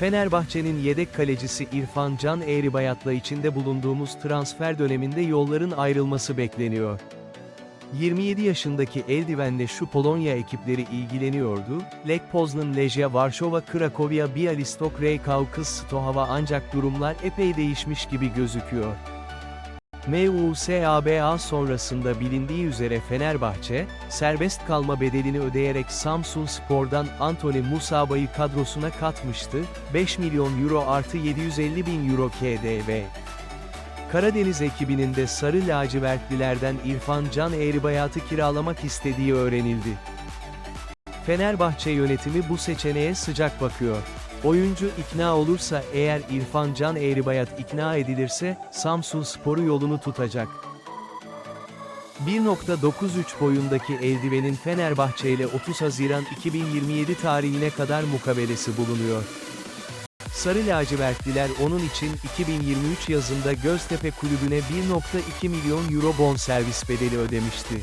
Fenerbahçe'nin yedek kalecisi İrfan Can Eğribayat'la içinde bulunduğumuz transfer döneminde yolların ayrılması bekleniyor. 27 yaşındaki eldivenle şu Polonya ekipleri ilgileniyordu, Lech Poznan Lejia Varşova Krakowia Bialystok Reykjavik Stohava ancak durumlar epey değişmiş gibi gözüküyor. MUSABA sonrasında bilindiği üzere Fenerbahçe, serbest kalma bedelini ödeyerek Samsun Spor'dan Anthony Musaba'yı kadrosuna katmıştı, 5 milyon euro artı 750 bin euro KDV. Karadeniz ekibinin de Sarı Lacivertlilerden İrfan Can Eğribayat'ı kiralamak istediği öğrenildi. Fenerbahçe yönetimi bu seçeneğe sıcak bakıyor. Oyuncu ikna olursa eğer İrfan Can Eğribayat ikna edilirse, Samsun Sporu yolunu tutacak. 1.93 boyundaki eldivenin Fenerbahçe ile 30 Haziran 2027 tarihine kadar mukabelesi bulunuyor. Sarı lacivertliler onun için 2023 yazında Göztepe kulübüne 1.2 milyon euro bonservis bedeli ödemişti.